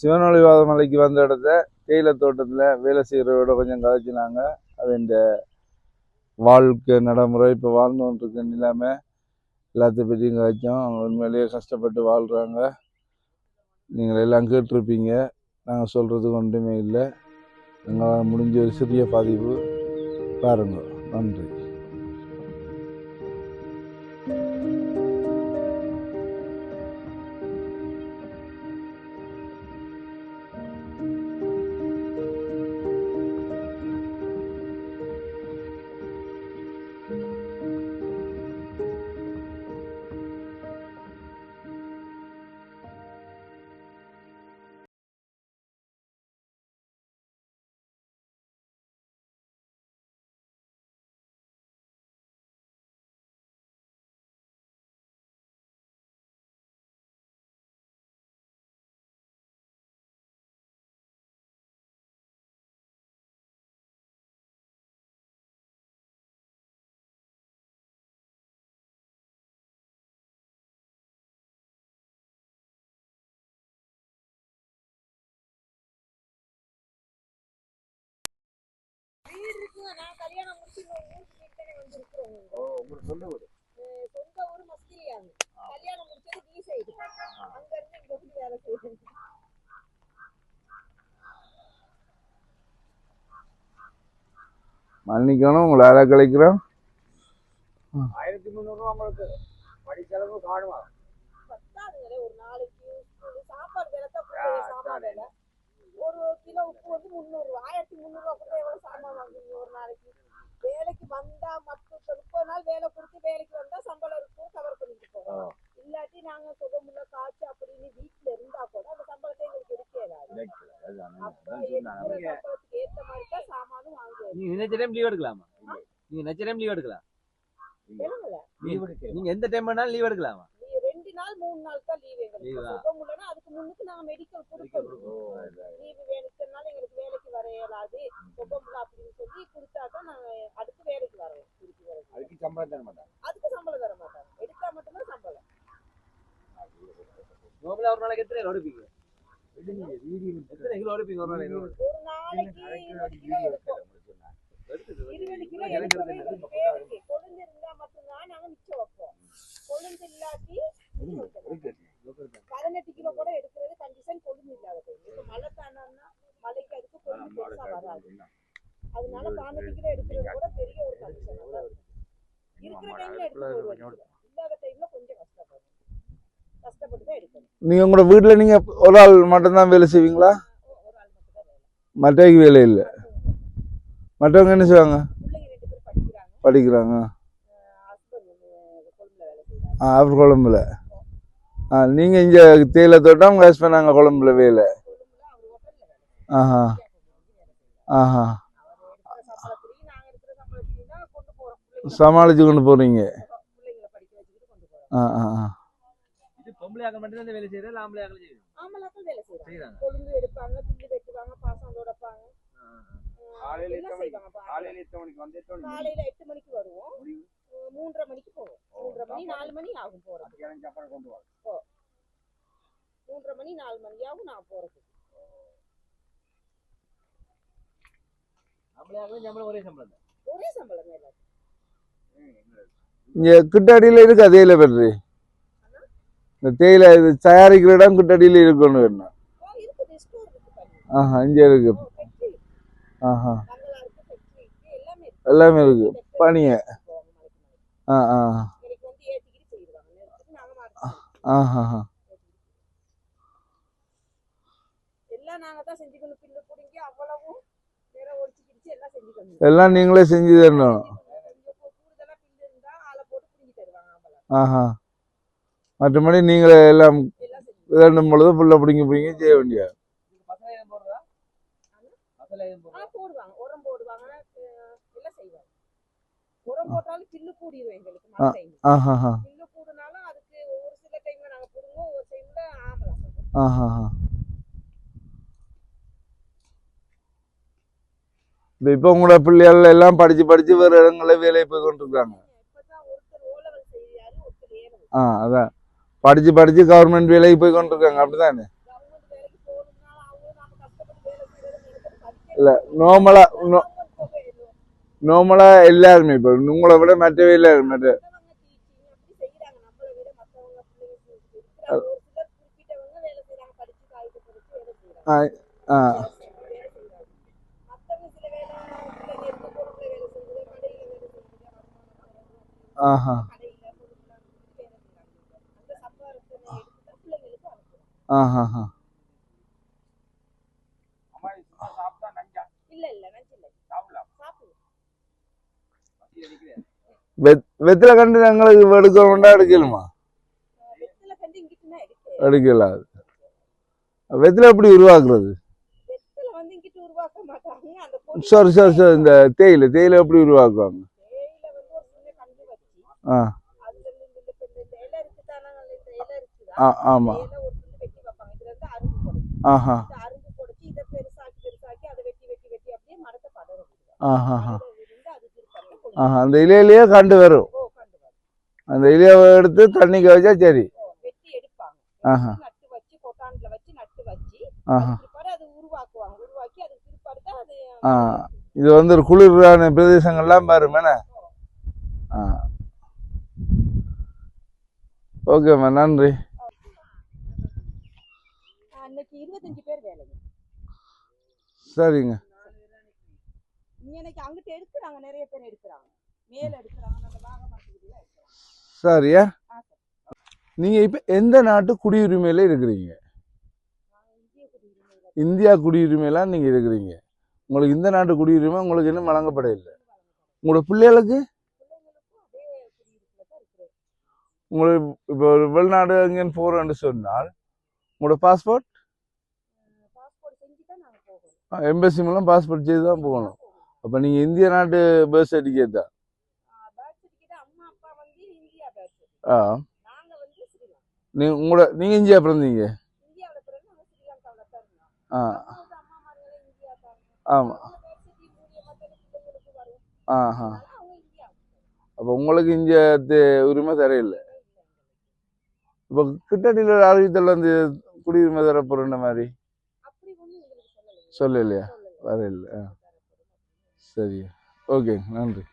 சிவனொளிவாத மலைக்கு வந்த இடத்த தேயிலை தோட்டத்தில் வேலை செய்கிறவோட கொஞ்சம் கதைச்சினாங்க அது இந்த வாழ்க்கை நடைமுறை இப்போ வாழ்ந்து கொண்டிருக்க நிலைமை எல்லாத்தையும் பற்றியும் கதைச்சோம் உண்மையிலேயே கஷ்டப்பட்டு வாழ்கிறாங்க நீங்கள் எல்லாம் கேட்டிருப்பீங்க. நாங்கள் சொல்கிறதுக்கு ஒன்றுமே இல்லை. எங்களால் முடிஞ்ச ஒரு சிறிய பதிவு பாருங்கள் நன்றி. உங்களுக்கு சொந்த அஹ் சொந்த ஊர் மஸ்கிலியாங்க கல்யாணம் முடிச்சது டி சைடு அங்க இருந்து இங்க வந்து வேலை செய்யுது மன்னிக்கணும் உங்களை யாராவது கலைக்கிறோம் ஆயிரத்தி முந்நூறுரூவா உங்களுக்கு படி செலவு காணுமா? பத்தாதுங்களே ஒரு நாளைக்கு. சாப்பாடு வேலை தான் சாப்பாடு வேலை. ஒரு கிலோ உப்பு வந்து முந்நூறுரூவா ஆயிரத்தி முந்நூறுரூவா கூட எவ்வளோ சாமான் வாங்குவீங்க ஒரு நாளைக்கு? வேலைக்கு வந்தா மற்ற முப்பது நாள் வேலை கொடுத்து வேலைக்கு வந்தா சம்பளம் இருக்கும் கவர் பண்ணிட்டு போவோம் இல்லாட்டி நாங்க சுகமுள்ள காய்ச்சி அப்படின்னு வீட்டுல இருந்தா கூட அந்த சம்பளத்தை எங்களுக்கு எடுக்கலாது அப்ப சம்பளத்துக்கு மாதிரி தான் சாமானும் வாங்குவோம். நீங்க நினைச்ச டைம் லீவ் எடுக்கலாமா? நீங்க நினைச்ச டைம் லீவ் எடுக்கலாம். நீங்க எந்த டைம் வேணாலும் லீவ் எடுக்கலாமா? நாள் மூணு நாள் தான் லீவ் எங்களுக்கு. ஆ? சுகமுள்ளனா அதுக்கு முன்னுக்கு நாங்க மெடிக்கல் கொடுக்கணும் லீவு வேணுக்கிறதுனால எங்களுக்கு வேலைக்கு வர இயலாது. சுகமுள்ள அப்படின்னு சொல்லி கொடுத்தா தான் நாங்க அடுத்து வேலைக்கு திருப்பி வேலைக்கு அதுக்கு சம்பளம் தர மாட்டாங்க. அதுக்கு சம்பளம் தர மாட்டாங்க. எடுத்தா மட்டும்தான் சம்பளம். நோபலா ஒரு நாளைக்கு எத்தனை எடுப்பீங்க? எத்தனை கிலோ எடுப்பீங்க ஒரு நாளைக்கு ஒரு நாளைக்கு இருபது கிலோ எடுக்கவே எங்களுக்கு வேலைக்கு கொழுந்து இருந்தா மட்டும்தான் நாங்க மிச்சம் வைப்போம் கொழுந்து இல்லாட்டி மிச்சம் வைக்க மாட்டோம். பதினெட்டு கிலோ கூட எடுக்கிறது கண்டிஷன் கொழுந்து இல்லாத டைம் இப்ப மழை தானம்னா மழைக்கு அதுக்கு கொழுந்து பெருசா வராது அதனால பதினெட்டு கிலோ எடுக்கிறது கூட பெரிய ஒரு கண்டிஷன் இருக்கிற டைம்ல எடுத்து வருவாங்க இல்லாத டைம்ல கொஞ்சம் கஷ்டப்படும் கஷ்டப்பட்டு தான் எடுக்கணும் நீங்கள் உங்களோட வீட்டில் நீங்கள் ஒரு ஆள் மட்டும்தான் வேலை செய்வீங்களா? தான் வேலை. இல்லை. மற்றவங்க என்ன செய்வாங்க? படிக்கிறாங்க. ஆ அவர் கொழம்புல. ஆ. நீங்கள் இங்கே தேயிலை தோட்டம் உங்கள் ஹஸ்பண்ட் அங்கே கொழம்புல வேலை. ஆஹா. ஆஹா அவர் எடுக்கிற சம்பளத்திலையும் நாங்க எடுக்கிற சம்பளத்திலையும் தான் கொண்டு போறோம் பிள்ளைங்க சமாளித்து கொண்டு போகிறீங்க பிள்ளைங்களை படிக்க வச்சுக்கிட்டு கொண்டு போறோம். ஆ ஆ ஆ. காலையில எல்லாம் எத்தனை செய்வாங்க பாருங்க. காலையில எத்தனை மணிக்கு? வந்து எத்தனை மணிக்கு? காலையில எட்டு மணிக்கு வருவோம். மூன்றரை மணிக்கு போவோம். மூன்றரை மணி நாலு மணி ஆகும் போறது மூன்றரை மணி நாலு மணி ஆகும் நான் போறது ஒரே சம்பளம் தான் ஒரே சம்பளம். இங்கே கிட்டடியில் இருக்கு தேயிலை பெட்ரி இந்த தேயிலை இது தயாரிக்கிற இடம் கிட்டடியில் இருக்குன்னு வேணும் ஆஹா இங்கே இருக்கு. ஆஹா. எல்லாமே இருக்கு. பனிய. ஆ ஆ ஆஹா எல்லாம் நாங்க தான் செஞ்சுக்கணும் பில்லு பிடிங்கி அவ்வளவும் வேற ஒடிச்சுக்கிடுச்சு எல்லாம் நீங்களே செஞ்சு தரணும். ஆஹா. மற்றபடி நீங்களே எல்லாம் இதண்டும் பொழுது புள்ள பிடிங்கி பிடிங்கி செய்ய வேண்டிய இதுக்கு பசலையம் போடுறதா பசலையம் ஆ போடுறா போடுவாங்க உரம் போடுவாங்க அஹ் எல்லாம் செய்வாங்க உரம் போட்டாலும் பில்லு கூடிரும் எங்களுக்கு மழை டைம் ஆஹா பில்லு கூடுனாலும் அதுக்கு ஒரு சில டைம்ல நாங்க போடுவோம் ஒரு டைம்ல ஆம்பளை ஆஹா இப்போ இப்போ உங்களோட பிள்ளைகள் எல்லாம் படித்து படித்து வேறு இடங்களில் வேலையை போய் கொண்டிருக்காங்க ஆ அதான் படித்து படித்து கவர்மெண்ட் வேலைக்கு போய் கொண்டிருக்காங்க. அப்படி தானே இல்லை போகணும் நோ நார்மலா எல்லாருமே இப்போ உங்களை விட மற்ற எல்லாரும் மற்ற ஆ ஆ. பசி அடிக்கிறேன் வெத்தில கண்டு எங்களுக்கு எடுக்கணும்டா எடுக்கலுமா எடுக்கல வெத்தில எப்படி உருவாக்குறது சரி சரி சரி இந்த தேயிலை தேயிலை எப்படி உருவாக்குவாங்க ஆ. ஆ ஆமாம் ஆஹா. ஆஹா ஆஹா அந்த இலையிலேயே கண்டு வரும். அந்த இலையை எடுத்து தண்ணி கவிச்சா சரி. ஆஹா. ஆஹா. ஆ. இது வந்து ஒரு குளிரான பிரதேசங்கள்லாம் பாருமேண்ணே அந்த வாகமாட்டுக்குள்ள எடுக்கிறாங்க சரியா? நீங்க இப்ப எந்த நாட்டு குடியுரிமையில இருக்கிறீங்க? இந்திய குடியுரிமையில இந்தியா குடியுரிமையில நீங்க இருக்கிறீங்க. உங்களுக்கு இந்த நாட்டு குடியுரிமை உங்களுக்கு இன்னும் வழங்கப்பட இல்லை உங்களோட பிள்ளைகளுக்கு பிள்ளைங்களுக்கும் அதே குடியிருப்புல தான் இருக்கிறோம் உங்களுக்கு இப்போ ஒரு வெளிநாடு எங்கேன்னு போறோம்னு சொன்னால் உங்களோட பாஸ்போர்ட் எம்பசி மூலம் பாஸ்போர்ட் செய்து தான் போகணும். அப்போ நீங்கள் இந்திய நாட்டு பர்த் சர்டிஃபிகேட் தான்? ஆ நீ உங்களோட நீங்கள் இந்தியா பிறந்தீங்க? ஆ. ஆமாம் ஆஹா. அப்போ உங்களுக்கு இந்திய உரிமை தரையில்லை இப்போ கிட்டடியில் அறிவித்தல் வந்து குடியுரிமை தர போகிற மாதிரி? சொல்லலையா சொல்லல வர இல்லை ஆ. சரி. ஓகே நன்றி.